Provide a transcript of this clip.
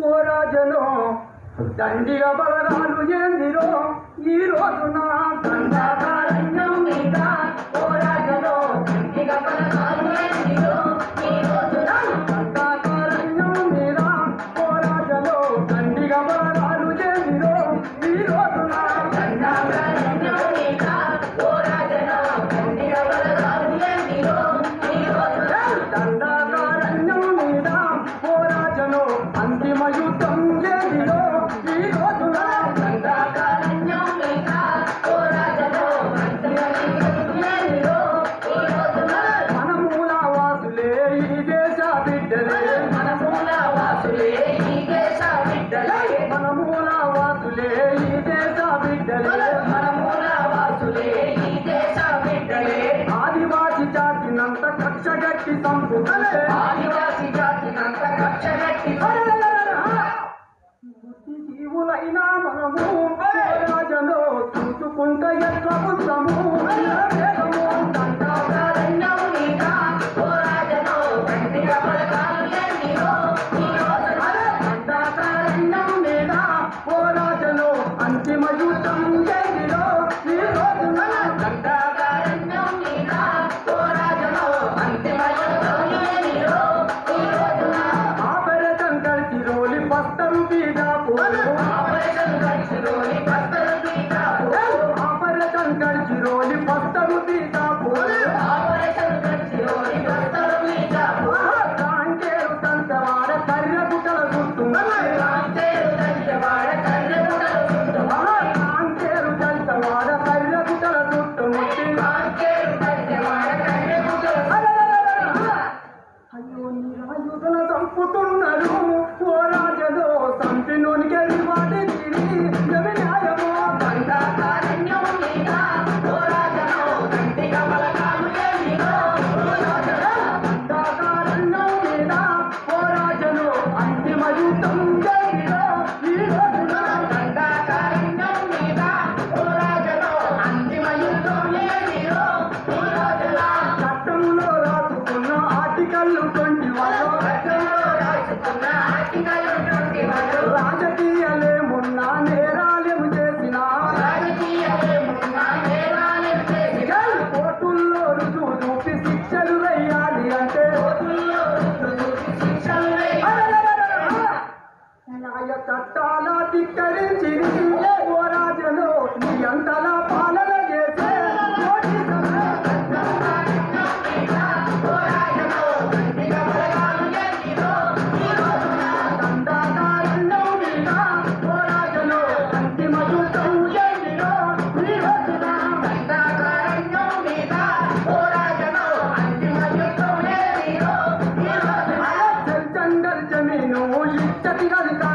మోరాజను దండిగా బలరాలు ఏందిరో ఈ రోజు నా దండాకారణ్యం మీద మోరాజను దండిగా బలరాలు ఏందిరో ఆదివాసి జాతినంత కక్ష గట్టి సంపుతలే ఆదివాసి జాతినంత కక్ష గట్టి జీవులైనా మనము ధర్మయుతం చట్టాల ధిక్కరించి ఓ రాజులు నీ అంతలా పాలన చేసే తిరగదు